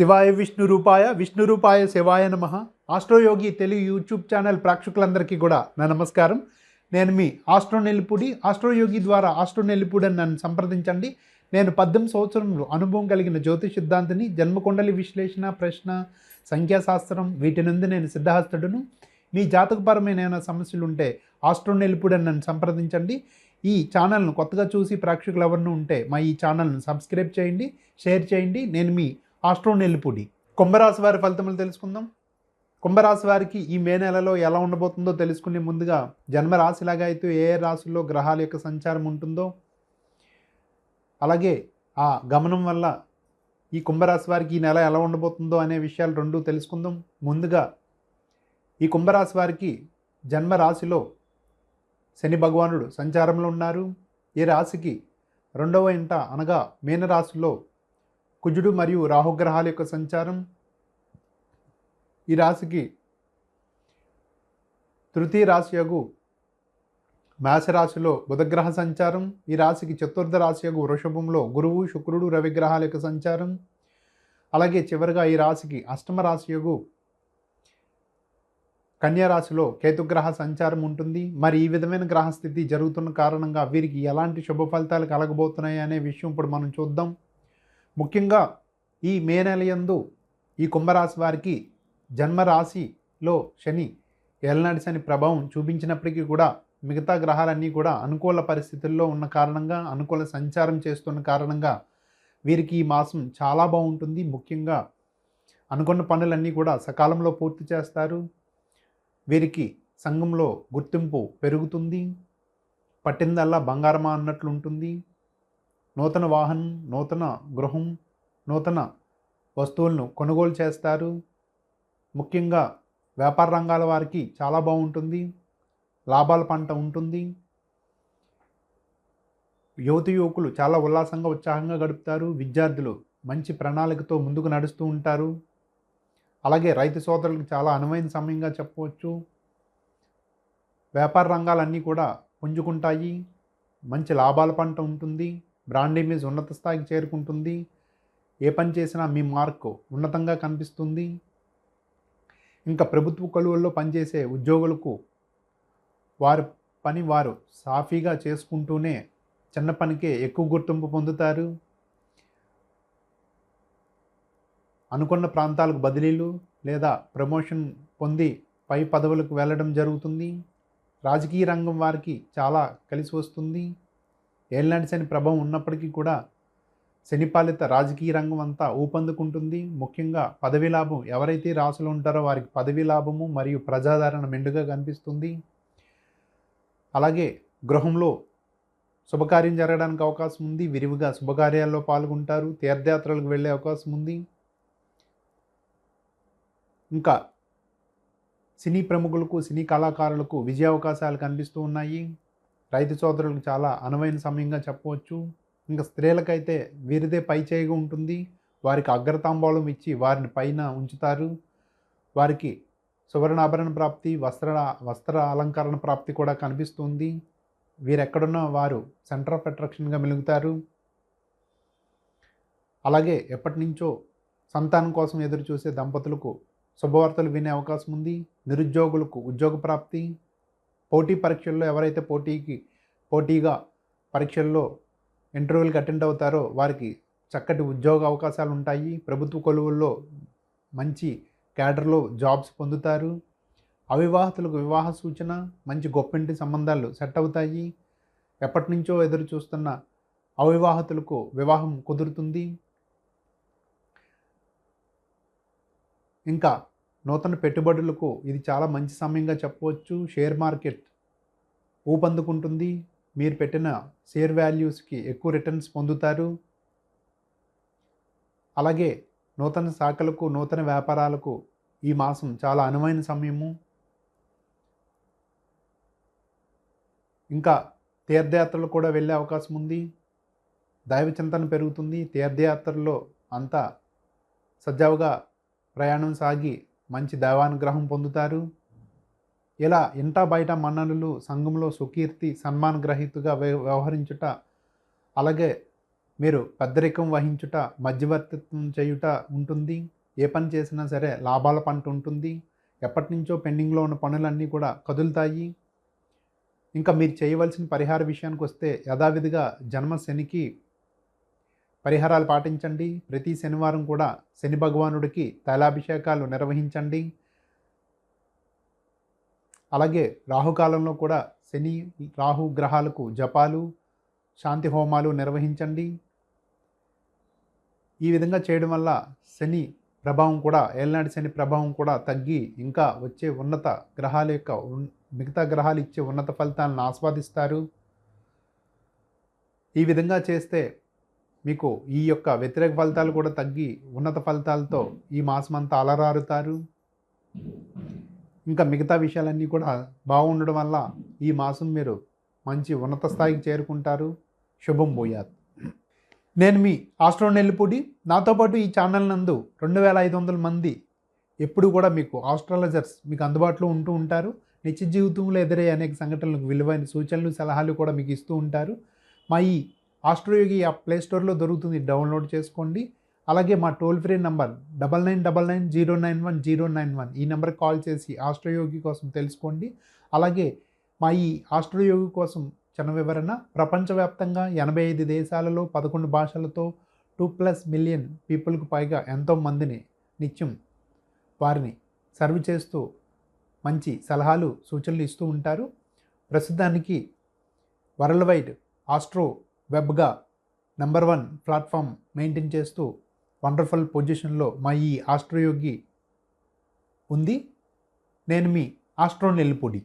శివాయ విష్ణు రూపాయ విష్ణు రూపాయ శివాయ నమ. ఆస్ట్రోయోగి తెలుగు యూట్యూబ్ ఛానల్ ప్రేక్షకులందరికీ కూడా నా నమస్కారం. నేను మీ ఆస్ట్రో నెల్లిపూడి ఆస్ట్రోయోగి ద్వారా ఆస్ట్రో నెల్లిపూడి అని నన్ను సంప్రదించండి. నేను పద్దెనిమిది సంవత్సరంలో అనుభవం కలిగిన జ్యోతిష్ సిద్ధాంతిని జన్మకుండలి విశ్లేషణ ప్రశ్న సంఖ్యాశాస్త్రం వీటి నుండి నేను సిద్ధహస్తుడును. మీ జాతకపరమైన ఏమైనా సమస్యలు ఉంటే ఆస్ట్రో నెల్లిపూడి అని నన్ను సంప్రదించండి. ఈ ఛానల్ను కొత్తగా చూసి ప్రేక్షకులు ఎవరినూ ఉంటే మా ఈ ఛానల్ను సబ్స్క్రైబ్ చేయండి షేర్ చేయండి. నేను మీ ఆస్ట్రో నెల్లిపూడి కుంభరాశి వారి ఫలితములు తెలుసుకుందాం. కుంభరాశి వారికి ఈ మే నెలలో ఎలా ఉండబోతుందో తెలుసుకునే ముందుగా జన్మరాశిలాగా అయితే ఏ ఏ రాశుల్లో గ్రహాల యొక్క సంచారం ఉంటుందో అలాగే ఆ గమనం వల్ల ఈ కుంభరాశి వారికి ఈ నెల ఎలా ఉండబోతుందో అనే విషయాలు రెండు తెలుసుకుందాం. ముందుగా ఈ కుంభరాశి వారికి జన్మ రాశిలో శని భగవానుడు సంచారంలో ఉన్నారు. ఈ రాశికి రెండవ ఇంట అనగా మీనరాశిలో కుజుడు మరియు రాహుగ్రహాల యొక్క సంచారం ఈ రాశికి తృతీయ రాశి యగు మేషరాశిలో బుధగ్రహ సంచారం ఈ రాశికి చతుర్థ రాశి యగు వృషభంలో గురువు శుక్రుడు రవిగ్రహాల యొక్క సంచారం. అలాగే చివరిగా ఈ రాశికి అష్టమ రాశి యగు కేతుగ్రహ సంచారం ఉంటుంది. మరి ఈ విధమైన గ్రహస్థితి జరుగుతున్న కారణంగా వీరికి ఎలాంటి శుభ ఫలితాలు కలగబోతున్నాయి అనే విషయం ఇప్పుడు మనం చూద్దాం. ముఖ్యంగా ఈ మే నెల యందు ఈ కుంభరాశి వారికి జన్మరాశిలో శని ఏలనాటి శని ప్రభావం చూపించినప్పటికీ కూడా మిగతా గ్రహాలన్నీ కూడా అనుకూల పరిస్థితుల్లో ఉన్న కారణంగా అనుకూల సంచారం చేస్తున్న కారణంగా వీరికి ఈ మాసం చాలా బాగుంటుంది. ముఖ్యంగా అనుకున్న పనులన్నీ కూడా సకాలంలో పూర్తి చేస్తారు. వీరికి సంఘంలో గుర్తింపు పెరుగుతుంది. పట్టిందల్లా బంగారమా అన్నట్లు ఉంటుంది నూతన వాహనం నూతన గృహం నూతన వస్తువులను కొనుగోలు చేస్తారు. ముఖ్యంగా వ్యాపార రంగాల వారికి చాలా బాగుంటుంది. లాభాల పంట ఉంటుంది. యువతి యువకులు చాలా ఉల్లాసంగా ఉత్సాహంగా గడుపుతారు. విద్యార్థులు మంచి ప్రణాళికతో ముందుకు నడుస్తూ ఉంటారు. అలాగే రైతు సోదరులకు చాలా అనువైన సమయంగా చెప్పవచ్చు. వ్యాపార రంగాలన్నీ కూడా పుంజుకుంటాయి. మంచి లాభాల పంట ఉంటుంది. బ్రాండ్ ఇమేజ్ ఉన్నత స్థాయికి చేరుకుంటుంది. ఏ పని చేసినా మీ మార్క్ ఉన్నతంగా కనిపిస్తుంది. ఇంకా ప్రభుత్వ కొలువుల్లో పనిచేసే ఉద్యోగులకు వారి పని వారు సాఫీగా చేసుకుంటూనే చిన్న పనికే ఎక్కువ గుర్తింపు పొందుతారు. అనుకున్న ప్రాంతాలకు బదిలీలు లేదా ప్రమోషన్ పొంది పై పదవులకు వెళ్ళడం జరుగుతుంది. రాజకీయ రంగం వారికి చాలా కలిసి వస్తుంది. ఏళ్ళనాటి శని ప్రభావం ఉన్నప్పటికీ కూడా శనిపాలిత రాజకీయ రంగం అంతా ఊపందుకుంటుంది. ముఖ్యంగా పదవి లాభం ఎవరైతే రాసులు ఉంటారో వారికి పదవి లాభము మరియు ప్రజాదరణ మెండుగా కనిపిస్తుంది. అలాగే గృహంలో శుభకార్యం జరగడానికి అవకాశం ఉంది. విరివిగా శుభకార్యాల్లో పాల్గొంటారు. తీర్థయాత్రలకు వెళ్ళే అవకాశం ఉంది. ఇంకా సినీ ప్రముఖులకు సినీ కళాకారులకు విజయ అవకాశాలు కనిపిస్తూ ఉన్నాయి. రైతు సోదరులకు చాలా అనువైన సమయంగా చెప్పవచ్చు. ఇంకా స్త్రీలకైతే వీరిదే పై చేయగా ఉంటుంది. వారికి అగ్రతాంబూలం ఇచ్చి వారిని పైన ఉంచుతారు. వారికి సువర్ణాభరణ ప్రాప్తి వస్త్ర వస్త్ర అలంకరణ ప్రాప్తి కూడా కనిపిస్తుంది. వీరెక్కడున్నా వారు సెంటర్ ఆఫ్ అట్రాక్షన్గా మెలుగుతారు. అలాగే ఎప్పటి నుంచో సంతానం కోసం ఎదురు చూసే దంపతులకు శుభవార్తలు వినే అవకాశం ఉంది. నిరుద్యోగులకు ఉద్యోగ ప్రాప్తి పోటీ పరీక్షల్లో ఎవరైతే పోటీకి పోటీగా పరీక్షల్లో ఇంటర్వ్యూలకు అటెండ్ అవుతారో వారికి చక్కటి ఉద్యోగ అవకాశాలు ఉంటాయి. ప్రభుత్వ కొలువుల్లో మంచి క్యాడర్లో జాబ్స్ పొందుతారు. అవివాహితులకు వివాహ సూచన మంచి గొప్పింటి సంబంధాలు సెట్ అవుతాయి. ఎప్పటి నుంచో ఎదురు చూస్తున్న అవివాహితులకు వివాహం కుదురుతుంది. ఇంకా నూతన పెట్టుబడులకు ఇది చాలా మంచి సమయంగా చెప్పవచ్చు. షేర్ మార్కెట్ ఊపందుకుంటుంది. మీరు పెట్టిన షేర్ వాల్యూస్కి ఎక్కువ రిటర్న్స్ పొందుతారు. అలాగే నూతన శాఖలకు నూతన వ్యాపారాలకు ఈ మాసం చాలా అనువైన సమయము. ఇంకా తీర్థయాత్రలు కూడా వెళ్ళే అవకాశం ఉంది. దైవ చింతన పెరుగుతుంది. తీర్థయాత్రలో అంతా సజావుగా ప్రయాణం సాగి మంచి దైవానుగ్రహం పొందుతారు. ఇలా ఇంట బయట మన్ననులు సంఘంలో సుకీర్తి సన్మాన గ్రహీతగా వ్యవహరించుట అలాగే మీరు పెద్దరికం వహించుట మధ్యవర్తిత్వం చేయుట ఉంటుంది. ఏ పని చేసినా సరే లాభాల పంట ఉంటుంది. ఎప్పటి నుంచో పెండింగ్లో ఉన్న పనులన్నీ కూడా కదులుతాయి. ఇంకా మీరు చేయవలసిన పరిహార విషయానికి వస్తే యథావిధిగా జన్మ శనికి పరిహారాలు పాటించండి. ప్రతి శనివారం కూడా శని భగవానుడికి తైలాభిషేకాలు నిర్వహించండి. అలాగే రాహుకాలంలో కూడా శని రాహు గ్రహాలకు జపాలు శాంతి హోమాలు నిర్వహించండి. ఈ విధంగా చేయడం వల్ల శని ప్రభావం కూడా ఏలనాటి శని ప్రభావం కూడా తగ్గి ఇంకా వచ్చే ఉన్నత గ్రహాల యొక్క ఉన్- మిగతా గ్రహాలు ఇచ్చే ఉన్నత ఫలితాలను ఆస్వాదిస్తారు. ఈ విధంగా చేస్తే మీకు ఈ యొక్క వ్యతిరేక ఫలితాలు కూడా తగ్గి ఉన్నత ఫలితాలతో ఈ మాసం అంతా అలరారుతారు. ఇంకా మిగతా విషయాలన్నీ కూడా బాగుండడం వల్ల ఈ మాసం మీరు మంచి ఉన్నత స్థాయికి చేరుకుంటారు. శుభం పోయాత్ నేను మీ ఆస్ట్రో నెల్లిపూడి. నాతో పాటు ఈ ఛానల్ నందు రెండు వేల ఐదు వందల మంది ఎప్పుడు కూడా మీకు ఆస్ట్రాలజర్స్ మీకు అందుబాటులో ఉంటూ ఉంటారు. నిత్య జీవితంలో ఎదురయ్యే అనేక సంఘటనలకు విలువైన సూచనలు సలహాలు కూడా మీకు ఇస్తూ ఉంటారు. మా ఈ ఆస్ట్రోయోగి యాప్ ప్లేస్టోర్లో దొరుకుతుంది. డౌన్లోడ్ చేసుకోండి. అలాగే మా toll free number double nine double nine zero nine one zero nine one ఈ నెంబర్కి కాల్ చేసి ఆస్ట్రోయోగి కోసం తెలుసుకోండి. అలాగే మా ఈ ఆస్ట్రోయోగి కోసం చిన్న వివరణ ప్రపంచవ్యాప్తంగా ఎనభై ఐదు దేశాలలో పదకొండు భాషలతో టూ ప్లస్ మిలియన్ పీపుల్కి పైగా ఎంతో మందిని నిత్యం వారిని సర్వ్ చేస్తూ మంచి సలహాలు సూచనలు ఇస్తూ ఉంటారు. ప్రస్తుతానికి వరల్డ్ వైడ్ ఆస్ట్రో వెబ్గా నెంబర్ వన్ ప్లాట్ఫామ్ మెయింటైన్ చేస్తూ వండర్ఫుల్ పొజిషన్లో మా ఈ ఆస్ట్రోయోగి ఉంది. నేను మీ ఆస్ట్రో నెల్లిపొడి.